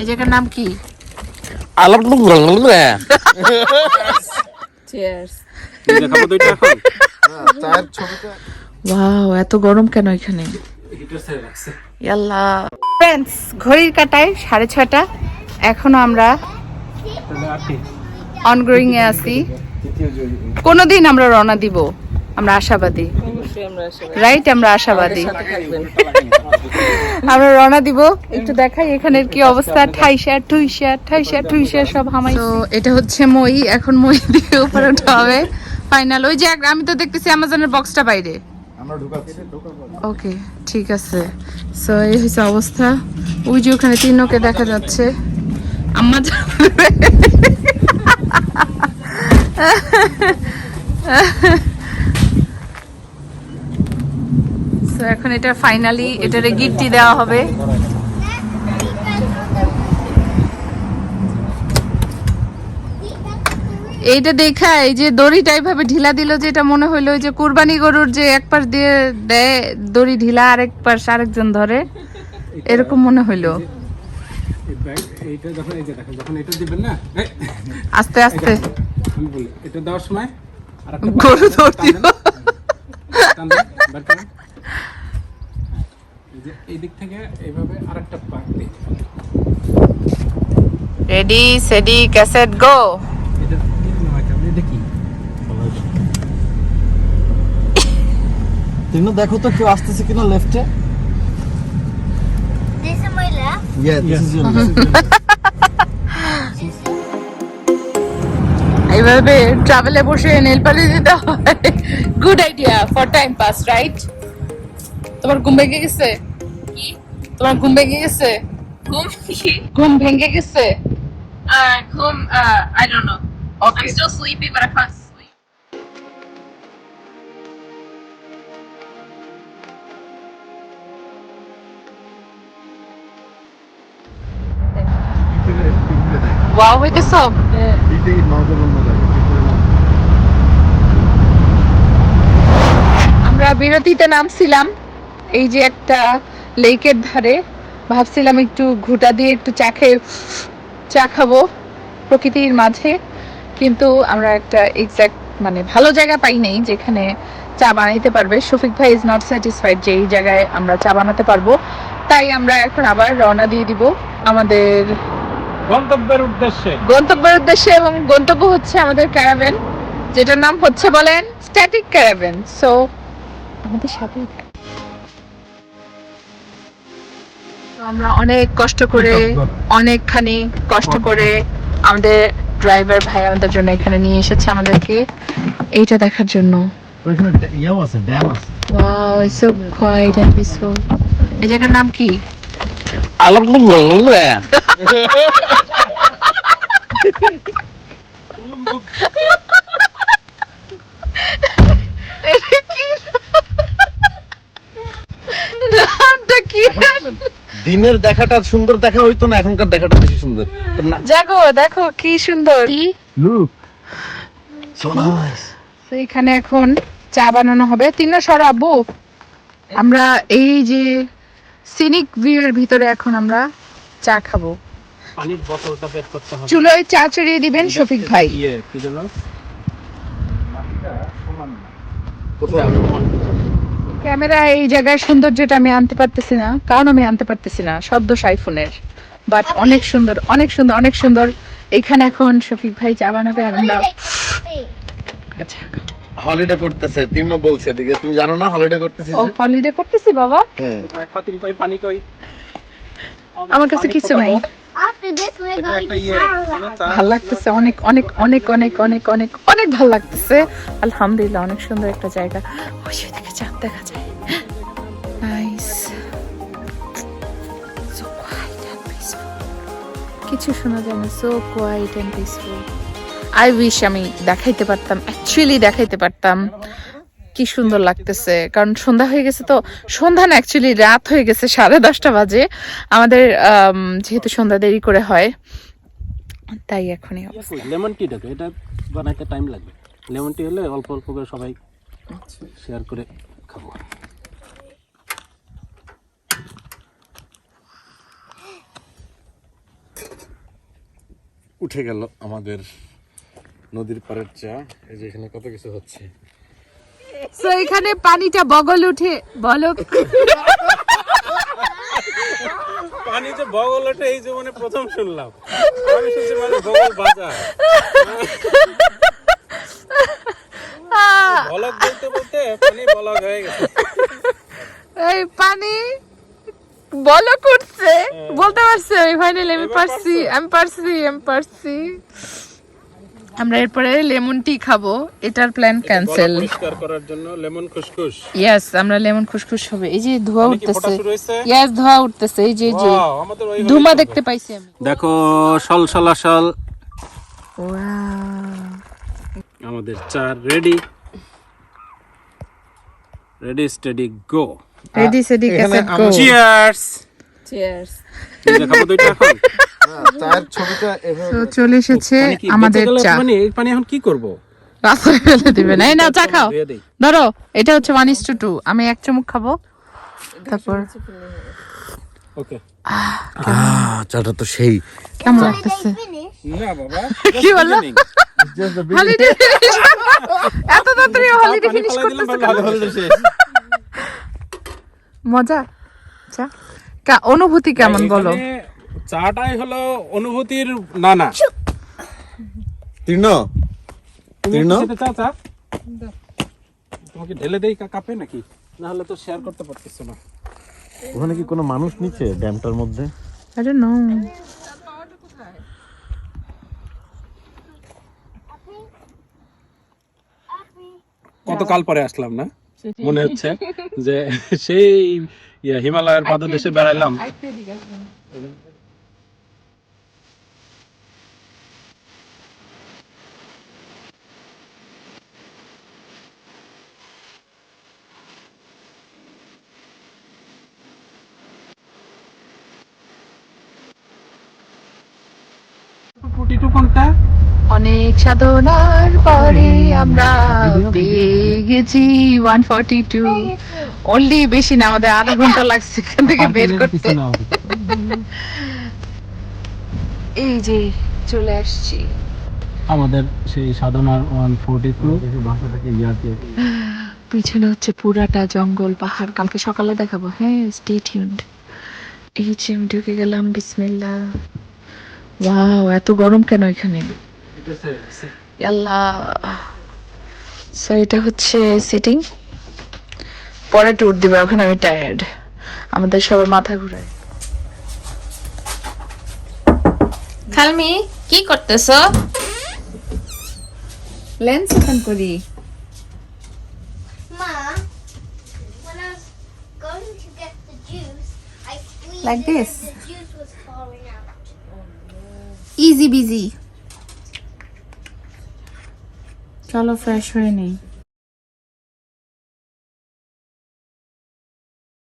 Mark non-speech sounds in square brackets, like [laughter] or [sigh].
এই জায়গার নাম কি? আলাপ দেখাবো দুইটা এখন? চায়ের ছবিটা। ওয়াও এত গরম কেন এখানে? ফ্রেন্ডস ঘড়ির কাটায় সাড়ে ছটা এখনও আমরা অনগ্রোয়িং এ আছি। কোনোদিন আমরা রওনা দিব। আমরা আশাবাদী। রাইট আমরা আশাবাদী। আমরা রওনা দিব। একটু দেখাই এখানের কি অবস্থা। ঠাইশা ঠুইশা ঠাইশা ঠুইশা সব হামাই। তো এটা হচ্ছে মই। এখন মই দিয়ে উপরে উঠা হবে। ফাইনাল ওই যে আমি তো দেখতেছি আমাজনের বক্সটা বাইরে। আমরা ওকে ঠিক আছে। সো এই হচ্ছে অবস্থা। ওই যে ওখানে তিনকে দেখা যাচ্ছে। আম্মা যাবে। এখন এটা ফাইনালি এটারে গিফটি দেওয়া হবে। এইটা দেখা এই যে দড়িটা এইভাবে ঢিলা দিল যে এটা মনে হইল যে কুরবানি গরুর যে এক পাশ দিয়ে দেয় দড়ি ঢিলা আরেক পাশ আরেকজন ধরে এরকম মনে হইল। এই যখন এই যে দেখেন যখন এটা দিবেন না আস্তে আস্তে। এটা দেওয়ার সময় গরু দৌড় দিল টান দেন, বের করেন। এই যে এই দিক থেকে এইভাবে আরেকটা পাক দিই ready steady cassette go! Tinu দেখো তো কেউ আসতেছে কিনা লেফটে This is my left. ট্রাভেলে [laughs] বসে নেল পালিশ দিতে হয়। Good idea for time pass right তোমার ঘুম ভেঙে গেছে? তোমার ঘুম ভেঙে গেছে? ঘুম ঘুম ভেঙে গেছে? Uh, home, uh, I don't know. Okay I'm still sleepy, but I can't sleep. Wow হইতেছো এটাই নজরবন্দ লাগে আমরা বিরতিতে নামছিলাম। এই যে একটা লেকের ধারে। ভাবছিলাম একটু ঘুটা দিয়ে একটু চা খেয়ে চা খাব প্রকৃতির মাঝে। কিন্তু আমরা একটা এক্সাক্ট মানে ভালো জায়গা পাই নাই যেখানে চা বানাইতে পারবে। শফিক ভাই ইজ নট স্যাটিসফাইড যে এই জায়গায় আমরা চা বানাতে পারব। তাই আমরা এখন আবার রওনা দিয়ে দিব আমাদের গন্তব্যের উদ্দেশ্যে। গন্তব্যের উদ্দেশ্যে এবং গন্তব্য হচ্ছে আমাদের ক্যারাভেন যেটার নাম হচ্ছে বলেন স্ট্যাটিক ক্যারাভেন সো আমাদের সাথে আমরা অনেক কষ্ট করে অনেকখানি কষ্ট করে আমাদের ড্রাইভার ভাই আমাদের জন্য এখানে নিয়ে এসেছে আমাদেরকে। এইটা দেখার জন্য। ওইখানে ইয়াও আছে ড্যাম আছে। Wow it's so quite and peaceful এই জায়গার নাম কি? নামটা কি? দিনের দেখাটা সুন্দর দেখা হইতো না এখনকার দেখাটা বেশি সুন্দর। জাগো দেখো কি সুন্দর। লুক সো নাইস এখানে এখন চা বানানো হবে। তিন সরাবো আমরা এই যে সিনিক ভিউ এর ভিতরে এখন আমরা চা খাব। পানির বোতলটা বের করতে হবে। চুলোয় চা চড়িয়ে দিবেন শফিক ভাই। ইয়ে কি কোথায়? ক্যামেরা এই জায়গায় সৌন্দর্যটা আমি আনতে পারতেছি না কারণ আমি আনতে পারতেছি না শব্দ সাইফোনের বাট অনেক সুন্দর অনেক সুন্দর অনেক সুন্দর। এখানে এখন শফিক ভাই চা বানাবে আমরা আচ্ছা। হলিডে করতেছে তিনও বলছে এদিকে। তুমি জানো না হলিডে করতেছে ও হলিডে করতেছি বাবা? হ্যাঁ। পানি কই? আমার কাছে কিছু নাই। ইয়ে. ভালো লাগতেছে অনেক অনেক অনেক অনেক অনেক অনেক অনেক ভালো লাগতেছে। আলহামদুলিল্লাহ অনেক সুন্দর একটা জায়গা। ওই থেকে চাঁদ দেখা যায়। নাইস কিছু শোনা যায় না so quite and peaceful I wish আমি দেখাইতে পারতাম অ্যাকচুয়ালি দেখাইতে পারতাম। কি সুন্দর লাগতেছে। কারণ সন্ধ্যা হয়ে গেছে তো সন্ধ্যা না অ্যাকচুয়ালি রাত হয়ে গেছে সাড়ে দশটা বাজে। আমাদের যেহেতু সন্ধ্যা দেরি করে হয় তাই এখনই। লেমন টি দেখো এটা বানাইতে টাইম লাগবে। লেমন টি হলে অল্প অল্প করে সবাই শেয়ার করে খাব। উঠে গেল আমাদের নদীর পাড়ের চা। এই যে এখানে কত কিছু হচ্ছে। তো এখানে পানিটা বগল উঠে বলো। পানি যে বগল ওঠে এই জীবনে প্রথম শুনলাম। আমি শুনছি মানে বগল বাজা। বলক বলতে বলতে পানি বলক হয়ে গেছে। এই পানি বলো করছে বলতে পারছি ফাইনালি আমি পারছি? আমি পারছি আমি পারছি। আমরা এরপরে লেমন টি খাব। এটার প্ল্যান ক্যান্সেল পরিষ্কার করার জন্য লেমন খুশখুশ ইয়েস আমরা লেমন খুশখুশ হবে। এই যে ধোয়া ফোটা উঠতেছে? ইয়েস ধোয়া উঠতেছে। এই যে যে। ধুমা দেখতে পাইছি আমি। দেখো সল সলাসল আমাদের চা ready ready steady go ready steady cassette go cheers cheers দেখাবো দুইটা এখন। [laughs] এভাবে চলে এসেছে আমাদের চা। পানি এই পানি এখন কি করব? রাস্তায় ফেলে দিবে। না এই না চা খাও। ধরো এটা হচ্ছে ওয়ান ইস টু টু আমি এক চামচ খাব। তারপর ওকে চাটা তো সেই। কেমন লাগতেছে? না বাবা। [laughs] কি বলল? হলিডে এত তাড়াতাড়ি হলিডে ফিনিশ করতেছে মজা? চা? অনুভূতি কেমন বলো? চাটাই হলো অনুভূতির নানা। তীর্ণ? তীর্ণ? চা? তোমাকে ঢেলে দেই কাপে নাকি? না হলে তো শেয়ার করতে পারতেছ না। ওখানে কি কোনো মানুষ নিচে ড্যামটার মধ্যে? আই ডোন্ট নো কতকাল পরে আসলাম না? মনে হচ্ছে যে সেই ইয়ে, হিমালয়ের পাদদেশে বেড়াইলাম। ফুটিটু কোনটা অনেক সাধনার পরে আমরা পেয়ে গেছি ওয়ান ফর্টি টু অনলি বেশি না আমাদের আধা ঘণ্টা লাগছে এখান থেকে বের করতে। এই যে চলে আসছি। আমাদের সেই সাধনার ওয়ান ফোর্টি টু পিছনে হচ্ছে পুরাটা জঙ্গল পাহাড়। কালকে সকালে দেখাবো। হ্যাঁ স্টে টিউনড এই যে ঢুকে গেলাম বিসমিল্লাহ। ওয়াও এত গরম কেন এখানে? আল্লাহ সো এটা হচ্ছে সিটিং পরে ট্যুর দিবে ওখানে আমি টায়ার্ড আমাদের সবার মাথা ঘুরায়। খালমি কি করতেছ? লেন্স ওপেন করি। Ma, when is he busy চলো ফ্রেশ হয়ে নেই